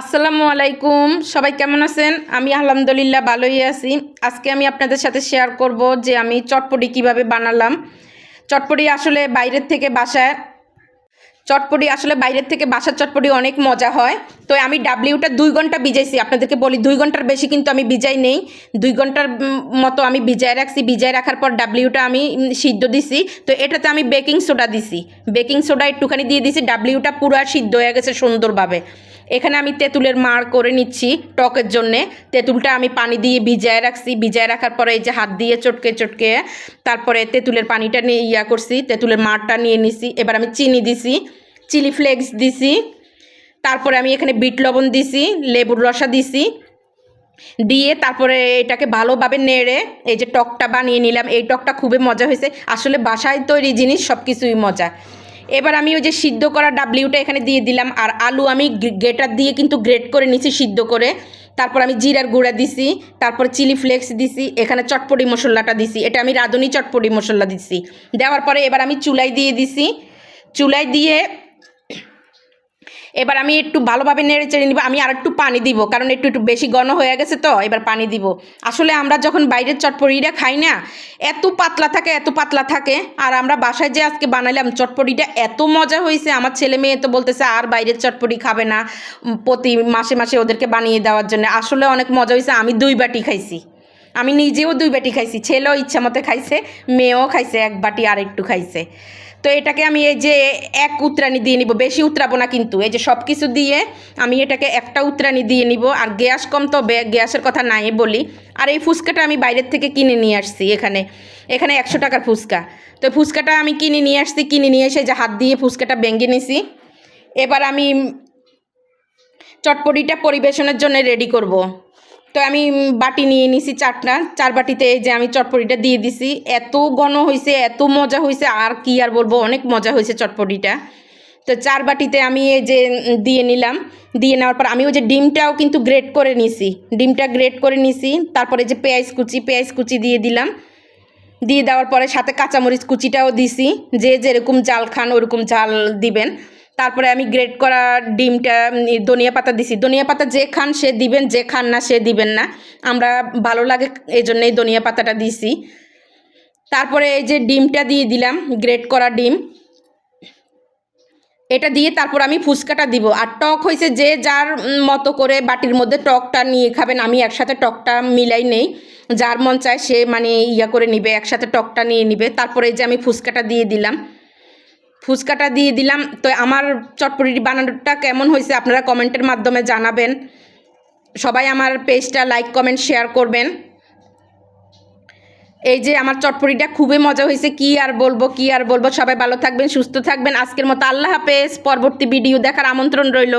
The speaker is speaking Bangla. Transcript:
আসসালামু আলাইকুম। সবাই কেমন আছেন? আমি আলহামদুলিল্লাহ ভালোই আছি। আজকে আমি আপনাদের সাথে শেয়ার করব যে আমি চটপটি কীভাবে বানালাম। চটপটি আসলে বাইরের থেকে বাসায় চটপটি আসলে বাইরের থেকে বাসার চটপটি অনেক মজা হয়। তো আমি ডাব্লিউটা দুই ঘণ্টা ভিজাইছি। আপনাদেরকে বলি, দুই ঘণ্টার বেশি কিন্তু আমি ভিজাই নেই। দুই ঘণ্টার মতো আমি ভিজায় রাখছি। ভিজায় রাখার পর ডাব্লিউটা আমি সিদ্ধ দিছি। তো এটাতে আমি বেকিং সোডা দিছি। বেকিং সোডা একটুখানি দিয়ে দিছি। ডাব্লিউটা পুরো সিদ্ধ হয়ে গেছে সুন্দরভাবে। এখানে আমি তেঁতুলের মার করে নিচ্ছি টকের জন্যে। তেঁতুলটা আমি পানি দিয়ে ভিজায় রাখছি। ভিজায় রাখার পরে এই যে হাত দিয়ে চটকে চটকে তারপরে তেঁতুলের পানিটা নিয়ে ইয়া করছি। তেঁতুলের মারটা নিয়ে নিছি। এবার আমি চিনি দিছি, চিলি ফ্লেক্স দিছি। তারপরে আমি এখানে বিট লবণ দিছি, লেবুর রসা দিছি। দিয়ে তারপরে এটাকে ভালোভাবে নেড়ে এই যে টকটা বানিয়ে নিলাম। এই টকটা খুবই মজা হয়েছে। আসলে বাসায় তৈরি জিনিস সব কিছুই মজা। এবার আমি ওই যে সিদ্ধ করা ডাবলিউটা এখানে দিয়ে দিলাম, আর আলু আমি গ্রেটার দিয়ে কিন্তু গ্রেট করে নিছি সিদ্ধ করে। তারপর আমি জিরার গুঁড়া দিছি, তারপর চিলি ফ্লেক্স দিছি, এখানে চটপটি মশলাটা দিছি, এটা আমি রাঁধুনি চটপটি মশলা দিছি। দেওয়ার পরে এবার আমি চুলাই দিয়ে দিছি, চুলাই দিয়ে এবার আমি একটু ভালোভাবে নেড়ে চেড়ে নিব, আমি আর একটু পানি দিব, কারণ একটু একটু বেশি ঘন হয়ে গেছে তো, এবার পানি দিব। আসলে আমরা যখন বাইরের চটপটিটা খাই না, এত পাতলা থাকে, এত পাতলা থাকে, আর আমরা বাসায় যে আজকে বানাইলাম চটপটিটা এত মজা হয়েছে আমার ছেলে মেয়ে তো বলতেছে আর বাইরের চটপটি খাবে না প্রতি মাসে মাসে ওদেরকে বানিয়ে দেওয়ার জন্য। আসলে অনেক মজা হয়েছে আমি দুই বাটি খাইছি। আমি নিজেও দুই বাটি খাইছি, ছেলেও ইচ্ছা মতো খাইছে, মেয়েও খাইছে, এক বাটি আর একটু খাইছে। তো এটাকে আমি এই যে এক উত্রানি দিয়ে নিব, বেশি উতরাবো না কিন্তু। এই যে সব কিছু দিয়ে আমি এটাকে একটা উত্রানি দিয়ে নিব, আর গ্যাস কম তো গ্যাসের কথা নাই বলি। আর এই ফুচকাটা আমি বাইরের থেকে কিনে নিয়ে আসছি এখানে। এখানে একশো টাকার ফুচকা। তো ফুচকাটা আমি কিনে নিয়ে আসছি, কিনে নিয়ে এসে যে হাত দিয়ে ফুচকাটা ভেঙে নিছি। এবার আমি চটপটিটা পরিবেশনের জন্য রেডি করব। তো আমি বাটি নিয়ে নিছি চারটা। চার বাটিতে এই যে আমি চটপটিটা দিয়ে দিছি। এত ঘন হয়েছে এত মজা হয়েছে আর কি আর বলব, অনেক মজা হয়েছে চটপটিটা। তো চার বাটিতে আমি এই যে দিয়ে নিলাম। দিয়ে নেওয়ার পর আমি ওই যে ডিমটাও কিন্তু গ্রেট করে নিছি। ডিমটা গ্রেট করে নিছি। তারপরে যে পেঁয়াজ কুচি পেঁয়াজ কুচি দিয়ে দিলাম। দিয়ে দেওয়ার পরে সাথে কাঁচামরিচ কুচিটাও দিছি। যে যেরকম জাল খান, ওরকম জাল দিবেন। তারপরে আমি গ্রেট করা ডিমটা ধনিয়া পাতা দিছি। ধনিয়া পাতা যে খান সে দিবেন, যে খান না সে দিবেন না। আমরা ভালো লাগে এই জন্যই ধনিয়া পাতাটা দিছি। তারপরে এই যে ডিমটা দিয়ে দিলাম গ্রেট করা ডিম। এটা দিয়ে তারপর আমি ফুচকাটা দিব। আর টক হয়েছে যে যার মতো করে বাটির মধ্যে টকটা নিয়ে খাবেন, আমি একসাথে টকটা মিলাই নেই। যার মন চায় সে মানে ইয়া করে নিবে, একসাথে টকটা নিয়ে নিবে। তারপরে এই যে আমি ফুচকাটা দিয়ে দিলাম। ফুচকাটা দিয়ে দিলাম। তো আমার চটপটি বানানোটা কেমন হয়েছে আপনারা কমেন্টের মাধ্যমে জানাবেন। সবাই আমার পেজটা লাইক, কমেন্ট, শেয়ার করবেন। এই যে আমার চটপটিটা খুবই মজা হয়েছে। কি আর বলব, কি আর বলব? সবাই ভালো থাকবেন, সুস্থ থাকবেন। আজকের মতো আল্লাহ হাফেজ। পরবর্তী ভিডিও দেখার আমন্ত্রণ রইল।